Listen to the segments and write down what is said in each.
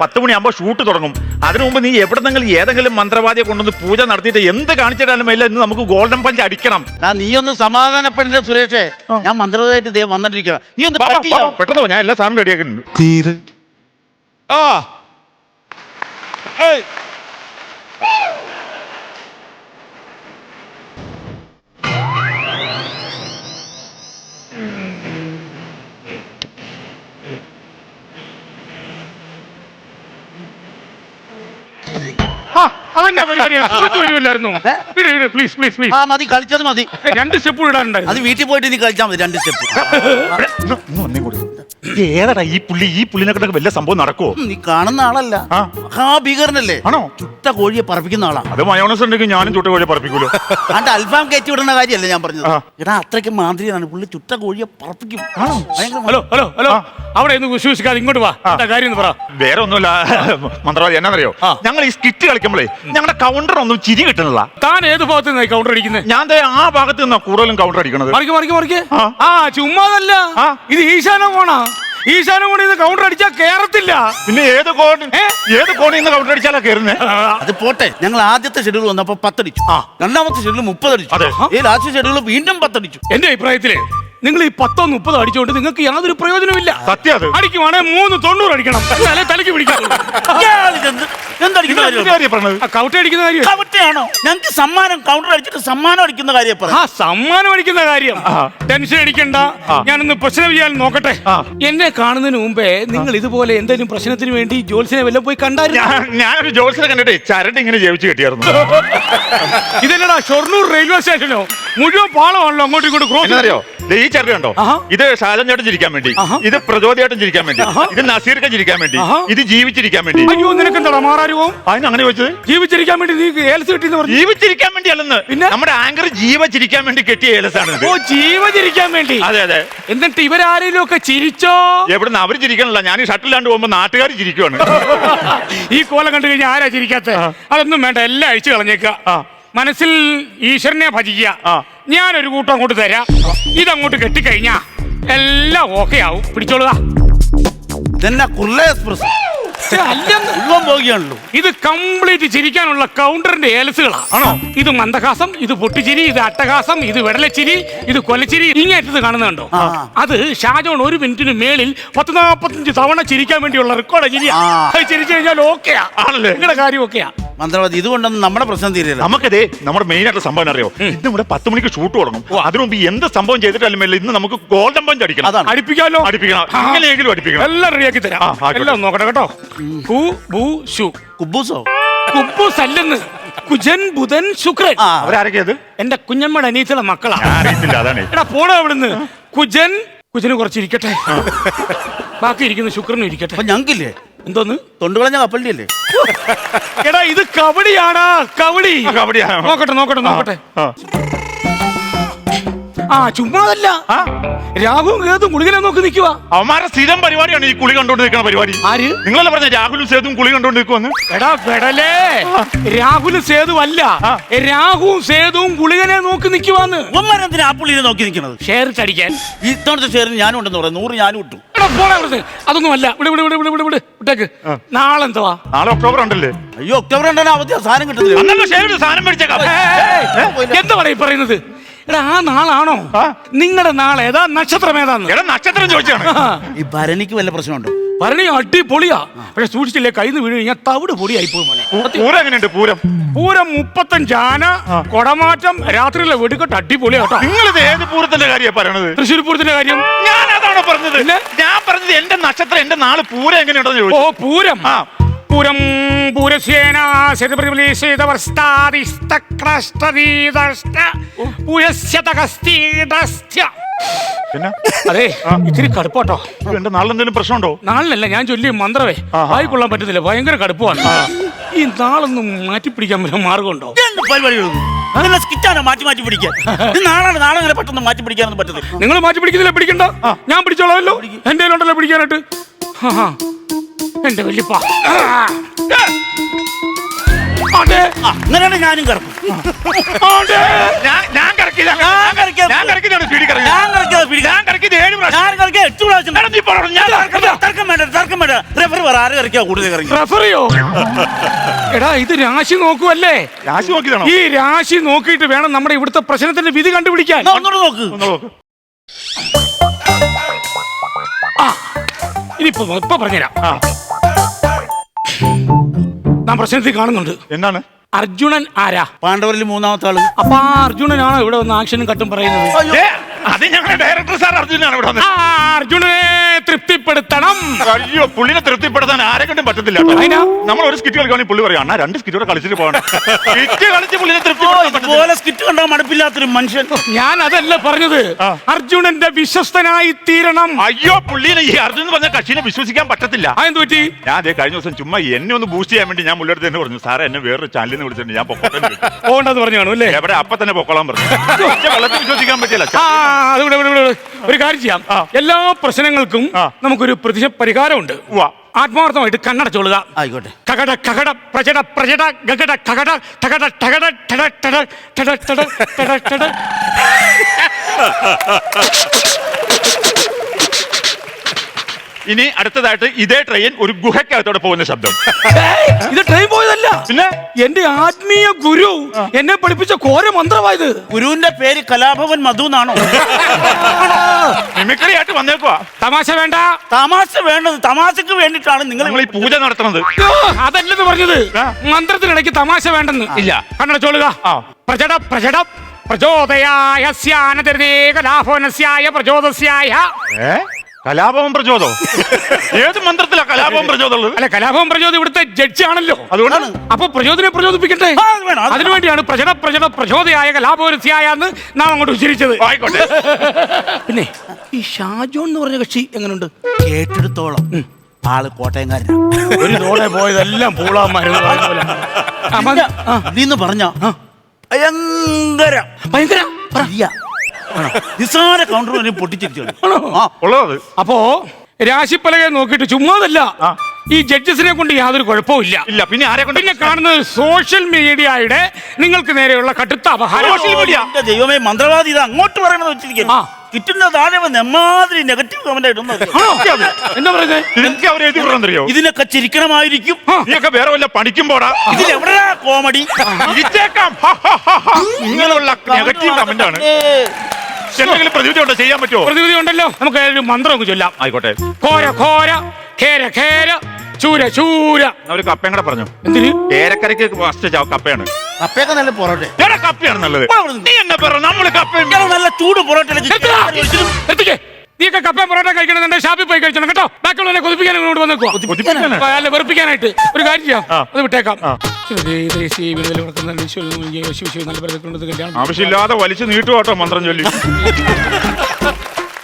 പത്ത് മണിയാകുമ്പോൾ ഷൂട്ട് തുടങ്ങും. അതിനു മുമ്പ് നീ എവിടെന്നെങ്കിലും ഏതെങ്കിലും മന്ത്രവാദിയെ കൊണ്ടുവന്ന് പൂജ നടത്തിയിട്ട് എന്ത് കാണിച്ചിട്ടാലും ഇല്ല ഇന്ന് നമുക്ക് ഗോൾഡൻ പഞ്ച് അടിക്കണം. നീ ഒന്ന് സമാധാനപ്പെടുന്ന സുരേഷേ. ഞാൻ മന്ത്രവാദിയായിട്ട് ദേ വന്നിട്ടിരിക്കുക നീ ഒന്ന് പെട്ടെന്ന് ഞാൻ എല്ലാ സാധനം റെഡിയാക്കുന്നുണ്ട് തീരെ. ആ. ഏയ്. പരിപാടി വരുമല്ലായിരുന്നോ പ്ലീസ് പ്ലീസ് പ്ലീസ് ആ മതി കളിച്ചത് മതി. രണ്ട് സ്റ്റെപ്പ് ഇടാനുണ്ടായിരുന്നു അത് വീട്ടിൽ പോയിട്ട് നീ കളിച്ചാൽ മതി രണ്ട് സ്റ്റെപ്പ് ഒന്ന് കൂടി. ഏതാടാ ഈ പുള്ളി? ഈ പുള്ളിനെ കണ്ടൊക്കെ വല്ല സംഭവം നടക്കുവോ? നീ കാണുന്ന ആളല്ല. ആ. മഹാഭീകരനല്ലേ? ആണോ? ചുട്ട കോഴിയെ പറപ്പിക്കുന്ന ആളാ. അത് മയോണസ് ഉണ്ടെങ്കിൽ ഞാനും ചുട്ട കോഴിയെ പറപ്പിക്കൂലോ? അണ്ട് അൽഫാം കയറ്റി വിടുന്ന കാര്യമല്ല ഞാൻ പറഞ്ഞത്. ആ. എടാ അത്രയ്ക്ക് മാന്ത്രികനാണ്. പുള്ളി ചുട്ട കോഴിയെ പറപ്പിക്കും. ഭയങ്കര ഹലോ ഹലോ ഹലോ. അവിടെ ഒന്ന് വിശ്വസിക്കാതെ ഇങ്ങോട്ട് വാ. എന്താ കാര്യം എന്ന് പറ. വേറെ ഒന്നുമില്ല. മന്ത്രവാദി എന്നാന്നറിയോ? ആ. ഞങ്ങൾ ഈ സ്കിറ്റ് കളിക്കുമ്പോഴേ ഞങ്ങളുടെ കൗണ്ടർ ഒന്നും ചിരി കിട്ടുന്നില്ല. താൻ ഏത് ഭാഗത്ത് നിന്നായി കൗണ്ടർ അടിക്കുന്നത് ഞാൻ ദേ ആ ഭാഗത്ത് നിന്നാ കൂടുതലും കൗണ്ടർ അടിക്കണത്. മറിക്ക് മറിക്ക് മറിക്ക്. ആ. ആ ചുമ്മാതല്ല. ആ. ഇത് ഈശാന കോണാ ഈശാന കൂടി ഇത് കൗണ്ടർ അടിച്ചാൽ കേറത്തില്ല. പിന്നെ ഏത് കോണി? ഏത് കോണിൽ നിന്ന് കൗണ്ടർ അടിച്ചാലാ കയറുന്നേ അത് പോട്ടെ. ഞങ്ങൾ ആദ്യത്തെ ഷെഡ്യൂൾ വന്നപ്പോ പത്തടിച്ചു. ആ. രണ്ടാമത്തെ ഷെഡ്യൂൾ മുപ്പതടിച്ചു അതെ. ഈ ലാസ്റ്റ് ഷെഡ്യൂൾ വീണ്ടും പത്തടിച്ചു. എന്റെ അഭിപ്രായത്തിൽ നിങ്ങൾ ഈ പത്തോ മുപ്പതോ അടിച്ചുകൊണ്ട് നിങ്ങൾക്ക് യാതൊരു പ്രയോജനമില്ല സത്യം അത്. അടിക്കുവാണെ മൂന്ന് തൊണ്ണൂറ് അടിക്കണം. തലയ്ക്ക് പിടിക്കാം എന്തടിക്കുന്ന കാര്യം കാര്യാ പറഞ്ഞത്? കൗട്ട അടിക്കുന്ന കാര്യം. കവട്ടയാണോ ഞങ്ങൾക്ക് സമ്മാനം കൗണ്ടർ അടിച്ചിട്ട് സമ്മാനം അടിക്കുന്ന കാര്യം പറ. ആ സമ്മാനം അടിക്കുന്ന കാര്യം. ടെൻഷൻ അടിക്കണ്ട. ഞാനൊന്ന് പ്രശ്നം ചെയ്യാൻ നോക്കട്ടെ. എന്നെ കാണുന്നതിന് മുമ്പേ നിങ്ങൾ ഇതുപോലെ എന്തെങ്കിലും പ്രശ്നത്തിന് വേണ്ടി ജോത്സ്യനെ വല്ലതും പോയി കണ്ടായിരുന്നു? ഞാൻ ഞാനൊരു ജോത്സ്യനെ കണ്ടിട്ടേ ചരട് ഇങ്ങനെ ജീവിച്ചു കെട്ടിയായിരുന്നു. ഇതല്ലടാ ഷൊർണൂർ റെയിൽവേ സ്റ്റേഷനോ? മുഴുവൻ പാളമാണല്ലോ അങ്ങോട്ടും ഇങ്ങോട്ടും ക്രോസ് അറിയോ ദേ ഈ ചരട് കണ്ടോ? ഇത് ഷാജൻ ചേട്ടൻ ചിരിക്കാൻ വേണ്ടി ഇത് പ്രചോദയായിട്ടും ചിരിക്കാൻ വേണ്ടി ഇത് നസീർക്ക് ചിരിക്കാൻ വേണ്ടി ഇത് ജീവിച്ചിരിക്കാൻ വേണ്ടി. അയ്യോ നിനക്ക് എന്താടാ മാറാരുവോ അതിന് അങ്ങനെ വെച്ചത് ജീവിച്ചിരിക്കാൻ വേണ്ടി നീ ഏലസ് കിട്ടിയെന്ന് പറഞ്ഞു. ജീവിച്ചിരിക്കാൻ വേണ്ടി അല്ലെന്ന് പിന്നെ? നമ്മുടെ ആങ്കർ ജീവിച്ചിരിക്കാൻ വേണ്ടി കെട്ടിയ ഏലസാണ് ഇത്. ഓ ജീവിച്ചിരിക്കാൻ വേണ്ടി? അതെ അതെ. എന്നിട്ട് ഇവരാരെങ്കിലും ഒക്കെ ചിരിച്ചോ? എവിടുന്ന് അവർ ചിരിക്കണല്ല. ഞാൻ ഈ ഷട്ടിലാണ്ട് പോകുമ്പോ നാട്ടുകാർ ചിരിക്കുവാണ്. ഈ കോലം കണ്ടു കഴിഞ്ഞാൽ ആരാ ചിരിക്കാത്ത? അതൊന്നും വേണ്ട എല്ലാം അഴിച്ചു കളഞ്ഞേക്ക ആ. മനസ്സിൽ ഈശ്വരനെ ഭജിക്കുക. ആ. ഞാനൊരു കൂട്ടം അങ്ങോട്ട് തരാം. ഇതങ്ങോട്ട് കെട്ടിക്കഴിഞ്ഞാ എല്ലാം ഓക്കെ ആവും പിടിച്ചോളുക. ഇതെന്നാ കുർല എക്സ്പ്രസ്? പോവുകയാണല്ലോ. ഇത് കംപ്ലീറ്റ് ചിരിക്കാനുള്ള കൗണ്ടറിന്റെ ഏലസുകളാ. ആണോ? ഇത് മന്ദഹാസം ഇത് പൊട്ടിച്ചിരി ഇത് അട്ടഹാസം ഇത് വെടലച്ചിരി ഇത് കൊലച്ചിരി. ഇങ്ങേറ്റത് കാണുന്നുണ്ടോ? അത് ഷാജോൺ ഒരു മിനിറ്റിന് മേളിൽ പത്ത് നാപ്പത്തഞ്ച് തവണ ചിരിക്കാൻ വേണ്ടിയുള്ള റെക്കോർഡ് ചിരിയാ. അത് ചിരിച്ചു കഴിഞ്ഞാൽ ഓക്കെയാ. ആണല്ലോ? നിങ്ങളുടെ കാര്യം ഓക്കെയാ മന്ത്രവാദി ഇതുകൊണ്ടൊന്നും നമ്മുടെ പ്രശ്നം തീരില്ല. നമുക്കതേ നമ്മുടെ മെയിൻ ആയിട്ടുള്ള സംഭവം അറിയോ? ഇന്ന് ഇവിടെ പത്ത് മണിക്ക് ഷൂട്ട് തുടങ്ങും. അതിനു മുമ്പ് എന്ത് സംഭവം ചെയ്തിട്ടാലും ഇല്ല ഇന്ന് നമുക്ക് ഗോൾഡൻ പഞ്ച് അടിക്കണം. അതാണ്. അടിപ്പിക്കാലോ? അടിപ്പിക്കണം. അങ്ങനെയെങ്കിലും അടിപ്പിക്കണം. എല്ലാം റെഡിയാക്കി തരാം. ആ, ആയിക്കോട്ടെ. എല്ലാം നോക്കട്ടെ കേട്ടോ. കു ബു ശു. കുബൂസോ? കുബൂസ് അല്ലെന്ന് കുജൻ ബുധൻ ശുക്രൻ. ആ. അവരാരൊക്കെയത് എന്റെ കുഞ്ഞമ്മയുടെ അനീച്ചുള്ള മക്കളാ. ഞാൻ അറിയത്തില്ല അതാണ്. എടാ പോടാ അവിടുന്ന് കുജൻ കുജന് കുറച്ചിരിക്കട്ടെ. ബാക്കി ഇരിക്കുന്ന ശുക്രനും ഇരിക്കട്ടെ. അപ്പൊ ഞങ്ങൾക്കില്ലേ? എന്തോന്ന്? തൊണ്ടുകളഞ്ഞ കപ്പലിന്റെ അല്ലേ എടാ ഇത് കവടിയാണ് കബഡി ആ, നോക്കട്ടെ നോക്കട്ടെ നോക്കട്ടെ. ആ. ചുമ്മാതല്ല. ആ, രാഹുവും കേതും കുളികനെ നോക്കി നിൽക്കുക അവന്മാരുടെ സ്ഥിരം പരിപാടിയാണ് ഈ കുളി കണ്ടോണ്ട് നിൽക്കുന്ന പരിപാടി. ആര്? നിങ്ങളല്ല പറഞ്ഞ രാഹുലും സേതും കുളി കണ്ടോണ്ട് നിൽക്കുവന്ന് എടാ പെടലേ. രാഹുലും സേതു അല്ല. രാഹുവും സേതുവും കുളികനെ നോക്കി നിൽക്കുവാന്ന് അവന്മാരെന്തിനാ ആ പുള്ളിനെ നോക്കി നിൽക്കുന്നത് ഷെയർ അടിക്കാൻ ഈ ഇത്തവണത്തെ ഷെയറിന് ഞാനും ഉണ്ടെന്ന് പറയാം നൂറ് ഞാനും ഇട്ടു. പോടാ അവിടുന്ന്. അതൊന്നും അല്ല. ഇവിടെ ഇവിടെ ഇവിടെ ഇവിടെ ഇവിടെ വിട്ടേക്ക്. നാളെ എന്തുവാ നാളെ ഒക്ടോബർ ഉണ്ടല്ലേ? അയ്യോ ഒക്ടോബർ രണ്ടാണ് അവധി സാധനം കിട്ടുന്നില്ല അന്നല്ലോ ഷേവിൽ സാധനം മേടിച്ചേക്കാം. എന്താ പറയ പറയുന്നത്? എടാ ആ നാളാണോ? നിങ്ങളുടെ നാളെ ഏതാ? നക്ഷത്രം ഏതാന്ന്? എടാ നക്ഷത്രം ചോദിച്ചാണ്. ഈ ഭരണിക്ക് വല്ല പ്രശ്നമുണ്ടോ? ഭരണി അടിപൊളിയാ. പക്ഷെ സൂക്ഷിച്ചില്ലേ കയ്യിൽ വീണ് കഴിഞ്ഞാൽ തവിട് പൊടിയായി പോയി മോനെ. പൂരം എങ്ങനെയുണ്ട് പൂരം? പൂരം മുപ്പത്തഞ്ച് ആന കൊടമാറ്റം രാത്രിയിലെ വെടിക്കെട്ട് അടിപൊളിയാട്ടോ നിങ്ങളിത് ഏത് പൂരത്തിന്റെ കാര്യമാണ് പറയണത്? തൃശ്ശൂർ പൂരത്തിന്റെ കാര്യം. ഞാൻ അതാണ് പറഞ്ഞത്? ഞാൻ പറഞ്ഞത് എന്റെ നക്ഷത്രം എന്റെ നാൾ പൂരം എങ്ങനെയുണ്ടെന്ന് ചോദിച്ചു. ഓ പൂരം? ആ. പൂരം പൂരസ്യേന പിന്നെ? അതെ ഇത്തിരി കടുപ്പാട്ടോ. എന്റെ നാളിൽ എന്തെങ്കിലും പ്രശ്നമുണ്ടോ? നാളിലല്ല ഞാൻ ചൊല്ലി മന്ത്രവേ. ആയിക്കൊള്ളാൻ വായിക്കൊള്ളാൻ പറ്റുന്നില്ല ഭയങ്കര കടുപ്പമാണ്. ഈ നാളൊന്നും മാറ്റി പിടിക്കാൻ വല്ല മാർഗമുണ്ടോ? എന്ത് പരിപാടികളൊന്നും അങ്ങനെ സ്കിറ്റാണ് മാറ്റി മാറ്റി പിടിക്കാൻ? ഇത് നാളാണ് നാളെ അങ്ങനെ പെട്ടെന്ന് മാറ്റി പിടിക്കാനൊന്നും പറ്റത്തില്ല. നിങ്ങൾ മാറ്റി പിടിക്കുന്നില്ല പിടിക്കണ്ട. ഞാൻ പിടിച്ചോളാമല്ലോ. എന്റെ കയ്യിലുണ്ടല്ലോ പിടിക്കാനായിട്ട്. എന്റെ വല്യപ്പ. ഞാനും കിടക്കും ഞാൻ ഞാൻ ഞാൻ ഞാൻ ഞാൻ ഏഴ് പ്രാവശ്യം. എട്ട് പ്രാവശ്യം. തർക്കം വേണ്ട പറ ആര് കൂടുതൽ റഫറിയോ എടാ ഇത് രാശി നോക്കുവല്ലേ? രാശി നോക്കിയതാണോ? ഈ രാശി നോക്കിയിട്ട് വേണം നമ്മുടെ ഇവിടുത്തെ പ്രശ്നത്തിന്റെ വിധി കണ്ടുപിടിക്കാൻ. എന്നാ ഒന്നുകൂടെ നോക്ക്. ഒന്ന് നോക്ക്. ആ ഇനിയിപ്പോ ഇപ്പൊ പറഞ്ഞുതരാം. ആ. നാം പ്രശ്നത്തിൽ കാണുന്നുണ്ട്. എന്താണ്? അർജുനൻ ആരാ? പാണ്ഡവരിൽ മൂന്നാമത്തെ ആൾ. അപ്പൊ ആ അർജുനനാണോ ഇവിടെ വന്ന് ആക്ഷനും കട്ടും പറയുന്നത്? ഏ, അത് ഞങ്ങളുടെ ഡയറക്ടർ സാർ അർജുനാണ് ഇവിടെ വന്നത്. ആ അർജുനനെ തൃപ്തിപ്പെടുത്തണം. അയ്യോ പുള്ളിനെ തൃപ്തിപ്പെടുത്താൻ ആരെ കണ്ടും പറ്റത്തില്ല കേട്ടോ. അതിനാ? നമ്മൾ ഒരു സ്കിറ്റ് കളിക്കുകയാണെങ്കിൽ പുള്ളി പറയും അണ്ണാ രണ്ട് സ്കിറ്റ് കൂടെ കളിച്ചിട്ട് പോകണം. സ്കിറ്റ് കളിച്ച് പുള്ളിനെ തൃപ്തിപ്പെടുത്താൻ പറ്റത്തില്ല. ഇതുപോലെ സ്കിറ്റ് കണ്ടാൽ മടുപ്പില്ലാത്തൊരു മനുഷ്യൻ. ഞാൻ അതല്ല പറഞ്ഞത്. ആ. അർജുനന്റെ വിശ്വസ്തനായി തീരണം. അയ്യോ പുള്ളിനെ ഈ അർജുൻ എന്ന് പറഞ്ഞ കക്ഷിനെ വിശ്വസിക്കാൻ പറ്റത്തില്ല. അതെന്ത് പറ്റി? ഞാൻ അതേ കഴിഞ്ഞ ദിവസം ചുമ്മാ എന്നെ ഒന്ന് ബൂസ്റ്റ് ചെയ്യാൻ വേണ്ടി ഞാൻ മുള്ളടുത്ത് തന്നെ പറഞ്ഞു സാറേ എന്നെ വേറൊരു ചാനലിൽ നിന്ന് വിളിച്ചിട്ടുണ്ട്. ഞാൻ പൊക്കോട്ടെ എന്ന് ചോദിച്ചു. പോകണ്ടെന്ന് പറഞ്ഞു കാണും അല്ലേ? എവിടെ? അപ്പൊ തന്നെ പൊക്കോളാൻ പറഞ്ഞു. പക്ഷെ വെള്ളത്തിൽ വിശ്വസിക്കാൻ പറ്റില്ല. ആ ഇവിടെ, ഇവിടെ, ഇവിടെ. ഒരു കാര്യം ചെയ്യാം എല്ലാ പ്രശ്നങ്ങൾക്കും ആ. നമുക്കൊരു പ്രതിശ പരിഹാരമുണ്ട്. ആത്മാർത്ഥമായിട്ട് കണ്ണടച്ചോളുക ആയിക്കോട്ടെ കകട കകട ഗകട കകട ടകട ടകട ടട ടട ടട ടട ടട ടട ഇനി അടുത്തതായിട്ട് ഇതേ ട്രെയിൻ ഒരു ഗുഹയ്ക്കകത്തോടെ പോകുന്ന ശബ്ദം. ഏയ്, ഇത് ട്രെയിൻ പോയതല്ല. പിന്നെ? എന്റെ ആത്മീയ ഗുരു എന്നെ പഠിപ്പിച്ച കോര മന്ത്രമായത്. ഗുരുവിന്റെ പേര് കലാഭവൻ മധു എന്നാണോ? മിമിക്രി ആയിട്ട് വന്നേക്കുവാ. തമാശ വേണ്ട. തമാശ വേണ്ടത് തമാശക്ക് വേണ്ടിട്ടാണ് നിങ്ങൾ നിങ്ങൾ ഈ പൂജ നടത്തുന്നത്. അതല്ലെന്ന് പറഞ്ഞത്. മന്ത്രത്തിനിടയ്ക്ക് തമാശ വേണ്ടെന്ന്. ഇല്ല. കണ്ണടച്ചോളുക. ആ. പ്രജട പ്രജട പ്രചോദയായ സ്യാനതരതേ കലാഭവനസ്യായ പ്രചോദസ്യായ. ഏ? കലാപവും പ്രചോദം ഏത് മന്ത്രത്തിലാ കലാപവും പ്രചോദമുള്ളത്? അല്ലെ കലാഭവൻ പ്രചോദം ഇവിടുത്തെ ജഡ്ജി ആണല്ലോ അതുകൊണ്ടാണ്. അപ്പൊ പ്രചോദനെ പ്രചോദിപ്പിക്കട്ടെ? ആ, അത് വേണം, അത് അതിനുവേണ്ടിയാണ് പ്രചട പ്രചട പ്രചോദയായ കലാപോരസിയായ എന്ന് നാം അങ്ങോട്ട് ഉച്ചരിച്ചത്. ആയിക്കോട്ടെ. പിന്നെ? ഈ ഷാജോൺ എന്ന് പറഞ്ഞ കക്ഷി എങ്ങനെയുണ്ട് കേട്ടെടുത്തോളം ആൾ കോട്ടയംകാരനാ. ഒരു തോടെ പോയതെല്ലാം പൂളാമായിരുന്നു എന്ന് പറഞ്ഞ? ഭയങ്കര. ഭയങ്കര? പറ. ഇല്ല. നിസ്സാര കൗണ്ടർ പൊട്ടിച്ചിരിച്ചു? ആ. ഉള്ളത് അപ്പോ രാശിപ്പലകെ നോക്കിയിട്ട് ചുമ്മാതല്ല ഈ ജഡ്ജസിനെ കൊണ്ട് യാതൊരു കുഴപ്പമില്ല ഇല്ല പിന്നെ ആരെ കൊണ്ട്? പിന്നെ കാണുന്നത് സോഷ്യൽ മീഡിയയുടെ നിങ്ങൾക്ക് നേരെയുള്ള കടുത്ത അപഹാരം. സോഷ്യൽ മീഡിയ എന്റെ ദൈവമേ മന്ത്രവാദി ഇത് അങ്ങോട്ട് പറയണത് വെച്ചിരിക്കുന്നു. ആ. കിറ്റുന്ന താഴെ വന്ന് എമ്മാതിരി നെഗറ്റീവ് കമന്റ് ഇടുന്നത്. എന്താ പറയുന്നത് അവരെ എഴുതി വിടണമെന്നറിയോ? ഇതിനൊക്കെ ചിരിക്കണമായിരിക്കും. നീയൊക്കെ വേറെ വല്ല പോടാ ഇതിലെവിടെയാ കോമഡി ഇരിച്ചേക്കാം. ഹ, ഹ, ഹ, ഹ. ഇങ്ങനെയുള്ള നെഗറ്റീവ് കമന്റ് ആണ്. എന്തെങ്കിലും പ്രതിവിധി ഉണ്ടോ? ചെയ്യാൻ പറ്റുമോ? പ്രതിവിധി ഉണ്ടല്ലോ. നമുക്ക് ഒരു മന്ത്രം അങ്ങ് ചൊല്ലാം. ആയിക്കോട്ടെ. കോര കോര ഖേര ഖേര ചൂര ചൂര. അവർ കപ്പയും കൂടെ പറഞ്ഞു. എന്തിന്? ഏരക്കരയ്ക്ക് ഫസ്റ്റ് കപ്പയാണ്. കപ്പയൊക്കെ നല്ല പൊറോട്ട. എടാ കപ്പയാണ് നല്ലത്. നീ എന്നെ പറഞ്ഞു നമ്മൾ കപ്പയും നല്ല ചൂട് നിർത്തുക. നീയൊക്കെ കപ്പ പൊറോട്ട കഴിക്കണമെന്നുണ്ട് ഷാപ്പിൽ പോയി കഴിച്ചണം. കേട്ടോ? ബാക്കിയുള്ളവരെ കൊതിപ്പിക്കാൻ ഇങ്ങോട്ട് കൊതിപ്പിക്കാനാ? അല്ല വെറുപ്പിക്കാനായിട്ട്. ഒരു കാര്യം ചെയ്യാം. അത് വിട്ടേക്കാം. ആവശ്യമില്ലാതെ വലിച്ചു നീട്ടു കേട്ടോ മന്ത്രം ചൊല്ലി.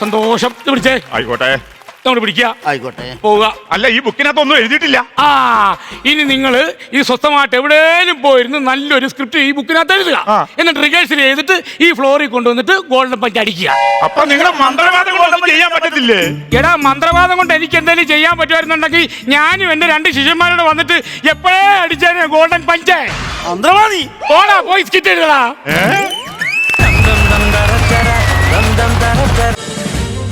സന്തോഷം. ആയിക്കോട്ടെ. നമ്മൾ പിടിക്കുക. ആയിക്കോട്ടെ. പോവുക. അല്ല ഈ ബുക്കിനകത്തൊന്നും എഴുതിയിട്ടില്ല. ആ ഇനി നിങ്ങൾ ഈ സ്വസ്ഥമായിട്ട് എവിടെയും പോയിരുന്ന് നല്ലൊരു സ്ക്രിപ്റ്റ് ഈ ബുക്കിനകത്ത് എഴുതുക. എന്നിട്ട് റിഹേഴ്സൽ ചെയ്തിട്ട് ഈ ഫ്ലോറിൽ കൊണ്ടുവന്നിട്ട് ഗോൾഡൻ പഞ്ച് അടിക്കുക. അപ്പൊ നിങ്ങൾ മന്ത്രവാദം കൊണ്ടൊന്നും ചെയ്യാൻ പറ്റത്തില്ലേ? എടാ മന്ത്രവാദം കൊണ്ട് എനിക്ക് എന്തെങ്കിലും ചെയ്യാൻ പറ്റുമായിരുന്നുണ്ടെങ്കിൽ ഞാനും എന്റെ രണ്ട് ശിഷ്യന്മാരോട് വന്നിട്ട് എപ്പോഴേ അടിച്ചാൽ ഗോൾഡൻ പഞ്ച് മന്ത്രവാദി. പോടാ പോയി സ്കിറ്റ് എഴുതടാ.